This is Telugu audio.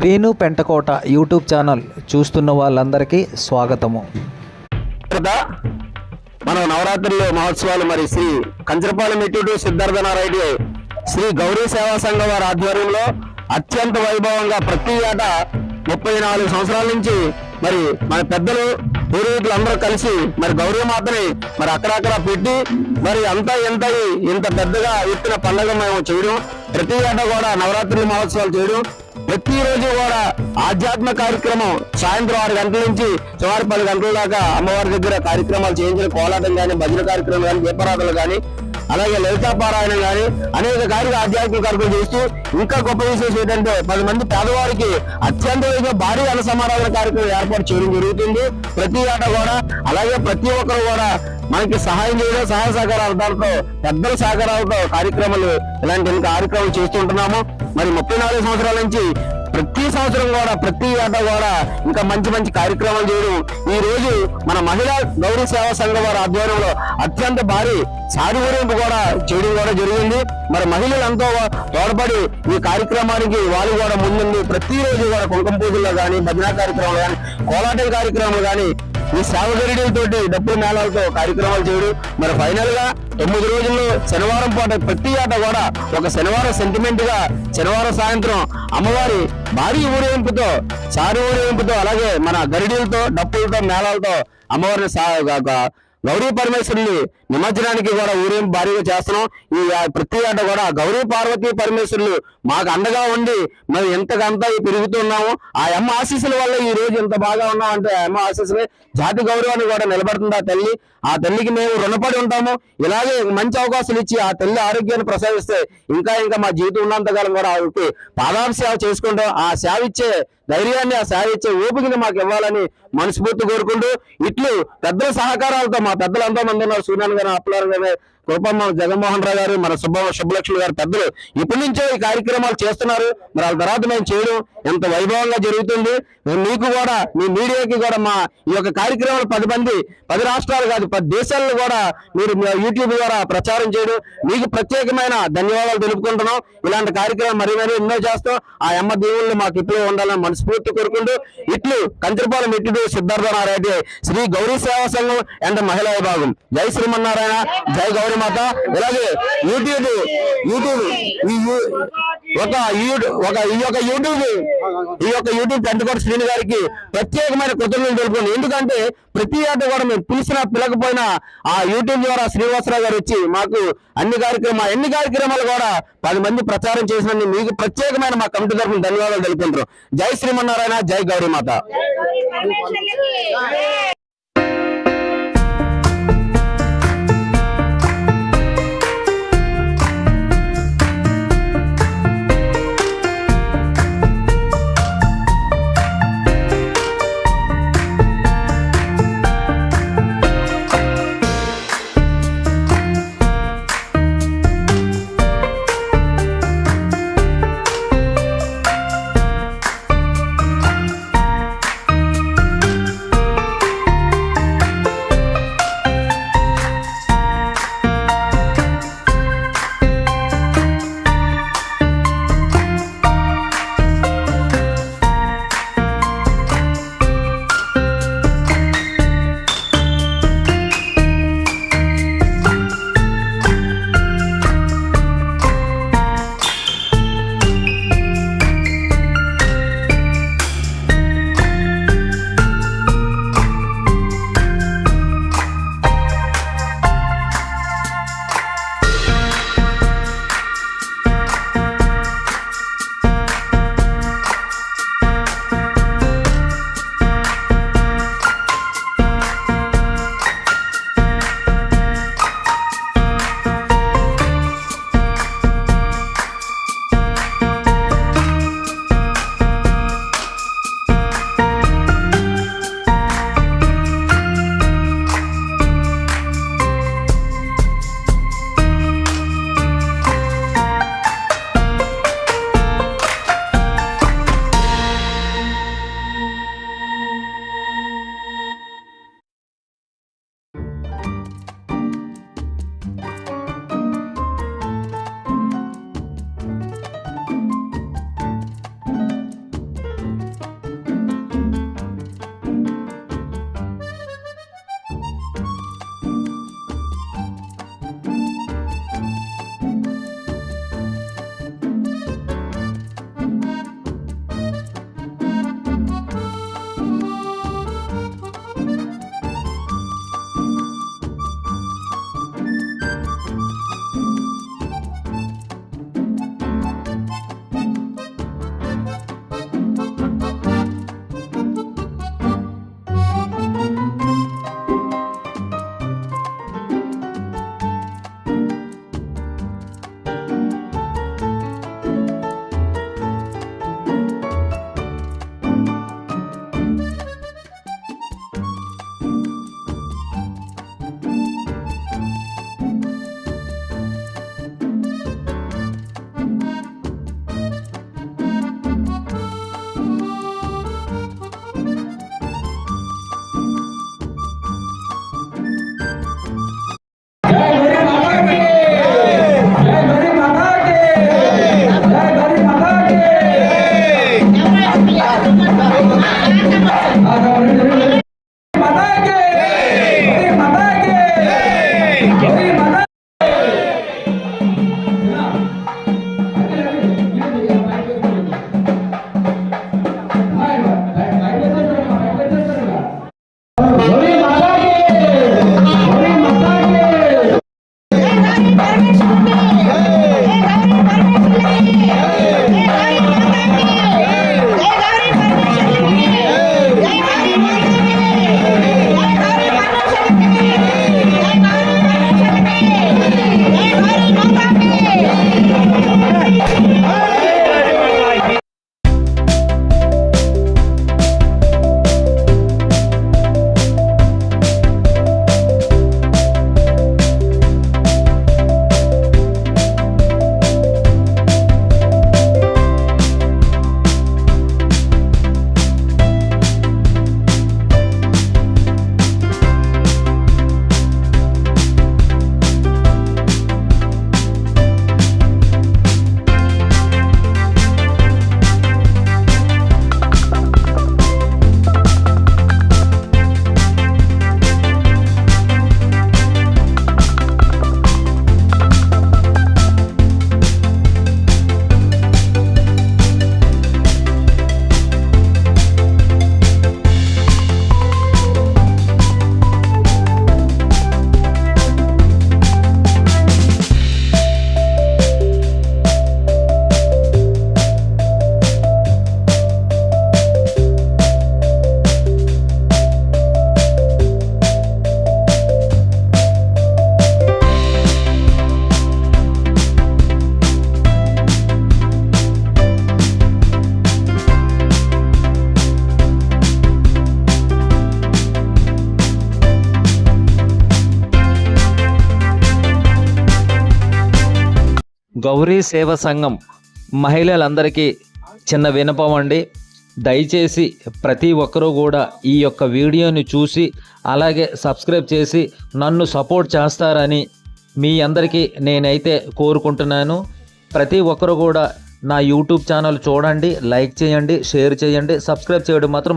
శ్రీను పెంటకోట యూట్యూబ్ ఛానల్ చూస్తున్న వాళ్ళందరికీ స్వాగతము. తర్వాత మనం నవరాత్రులు మహోత్సవాలు మరి శ్రీ కంచరపాలెం మెట్టు సిద్ధార్థ నారాయణ శ్రీ గౌరీ సేవా సంఘం వారి ఆధ్వర్యంలో అత్యంత వైభవంగా ప్రతి ఏట ముప్పై నాలుగు సంవత్సరాల నుంచి మరి మన పెద్దలు పూర్వీకులు అందరూ కలిసి మరి గౌరీ మాతని మరి అక్కడక్కడ పెట్టి మరి అంతా ఎంత ఇంత పెద్దగా ఎత్తిన పండుగ మేము చేయడం ప్రతి ఏటా కూడా నవరాత్రి మహోత్సవాలు చేయడం ప్రతిరోజు కూడా ఆధ్యాత్మ కార్యక్రమం సాయంత్రం ఆరు గంటల నుంచి సుమారు పది గంటల దాకా అమ్మవారి దగ్గర కార్యక్రమాలు చేయించిన కోలాటం కానీ భజన కార్యక్రమం కానీ దీపారాధనలు కానీ అలాగే లలితాపారాయణం కానీ అనేక కార్య ఆధ్యాత్మిక కార్యక్రమం చేస్తూ ఇంకా గొప్ప విశేషం ఏంటంటే పది మంది పేదవారికి అత్యంత భారీ అన్న సమారాధన కార్యక్రమం ఏర్పాటు చేయడం జరుగుతుంది. ప్రతి ఏటా కూడా అలాగే ప్రతి ఒక్కరు కూడా మనకి సహాయం చేయడం సహాయ సహకారాలతో పెద్దల సహకారాలతో కార్యక్రమాలు ఇలాంటి కార్యక్రమాలు చేస్తుంటున్నాము మరి ముప్పై నాలుగు సంవత్సరాల నుంచి ప్రతి సంవత్సరం కూడా ప్రతి ఏట కూడా ఇంకా మంచి మంచి కార్యక్రమాలు చేయడం. ఈ రోజు మన మహిళా గౌరవ సేవా సంఘం వారి ఆధ్వర్యంలో అత్యంత భారీ సారి ఊరేంపు కూడా చేయడం కూడా జరిగింది. మరి మహిళలు ఎంతో తోడ్పడి ఈ కార్యక్రమానికి వాళ్ళు కూడా ముందుండి ప్రతిరోజు కూడా కుంకుమ పూజల్లో కానీ భజనా కార్యక్రమాలు కానీ కోలాటం కార్యక్రమాలు కానీ ఈ సేవగరిడీలతోటి డబ్బుల మేళాలతో కార్యక్రమాలు చేయడం. మరి ఫైనల్గా తొమ్మిది రోజుల్లో శనివారం పాట ప్రతి ఆట కూడా ఒక శనివారం సెంటిమెంట్గా శనివారం సాయంత్రం అమ్మవారి భారీ ఊరేగింపుతో సారి ఊరేగింపుతో అలాగే మన గరిడీలతో డప్పులతో మేళాలతో అమ్మవారిని సా- గౌరీ పరమేశ్వరుని నిమజ్జనానికి కూడా ఊరేం భారీగా చేస్తున్నాం. ఈ ప్రతి ఏట కూడా గౌరీ పార్వతీ పరమేశ్వరులు మాకు అండగా ఉండి మరి ఎంతకంతా పెరుగుతున్నాము ఆ అమ్మ ఆశీస్సుల వల్ల ఈ రోజు ఎంత బాగా ఉన్నాం అంటే ఆ అమ్మ ఆశీస్సులే జాతి గౌరవాన్ని కూడా నిలబడుతుంది ఆ తల్లి? ఆ తల్లికి మేము రుణపడి ఉంటాము. ఇలాగే మంచి అవకాశాలు ఇచ్చి ఆ తల్లి ఆరోగ్యాన్ని ప్రసాదిస్తే ఇంకా ఇంకా మా జీవితం ఉన్నంతకాలం కూడా ఆవిడకి పాదాభి సేవ చేసుకుంటాం ఆ సేవ ఇచ్చే ధైర్యాన్ని ఆ సేవ ఇచ్చే ఓపికని మాకు ఇవ్వాలని మనస్ఫూర్తి కోరుకుంటూ ఇట్లు పెద్దల సహకారాలతో మా పెద్దలు ఎంతో మంది ఉన్నారు. సూర్యనారాయణ గారు అప్పలారు గారు కృపమ్మ జగన్మోహన్ రావు గారు మన సుబ్బ శుభలక్ష్మి గారు పెద్దలు ఇప్పటి నుంచే ఈ కార్యక్రమాలు చేస్తున్నారు. మరి వాళ్ళ తర్వాత మేము చేయడం ఎంత వైభవంగా జరుగుతుంది. మీకు కూడా మీ మీడియాకి కూడా మా ఈ యొక్క కార్యక్రమాలు పది మంది పది రాష్ట్రాలు కాదు పది దేశాల్లో కూడా మీరు యూట్యూబ్ ద్వారా ప్రచారం చేయడం. మీకు ప్రత్యేకమైన ధన్యవాదాలు తెలుపుకుంటున్నాం. ఇలాంటి కార్యక్రమం మరి మరి ఎన్నో చేస్తాం. ఆ అమ్మ దేవుళ్ళు మాకు ఇప్పుడు ఉండాలని మనస్ఫూర్తి కోరుకుంటూ ఇట్లు కంచరపాలెం ఇట్లు సిద్ధార్థ శ్రీ గౌరీ సేవా సంఘం అండ్ మహిళా విభాగం. జై శ్రీమన్నారాయణ జై గౌరీ మాత? ఇలాగే యూట్యూబ్ యూట్యూబ్ ఒక ఒక ఈ యొక్క యూట్యూబ్ ఈ యొక్క యూట్యూబ్ పెద్దకోట శ్రీని గారికి ప్రత్యేకమైన కృతజ్ఞతలు తెలుపుకోండి ఎందుకంటే ప్రతి ఏట కూడా మేము పిలిచినా పిలకపోయినా ఆ యూట్యూబ్ ద్వారా శ్రీనివాసరావు గారు వచ్చి మాకు అన్ని కార్యక్రమాలు ఎన్ని కార్యక్రమాలు కూడా పది మంది ప్రచారం చేసిన మీకు ప్రత్యేకమైన మా కమిటీ తరఫున ధన్యవాదాలు తెలుపుకుంటారు జై శ్రీమన్నారాయణ జై గౌరీమాత గౌరీ సేవ సంఘం మహిళలందరికీ చిన్న వినపం అండి. దయచేసి ప్రతి ఒక్కరూ కూడా ఈ యొక్క వీడియోని చూసి అలాగే సబ్స్క్రైబ్ చేసి నన్ను సపోర్ట్ చేస్తారని మీ అందరికీ నేనైతే కోరుకుంటున్నాను. ప్రతి ఒక్కరు కూడా నా యూట్యూబ్ ఛానల్ చూడండి లైక్ చేయండి షేర్ చేయండి సబ్స్క్రైబ్ చేయడం మాత్రం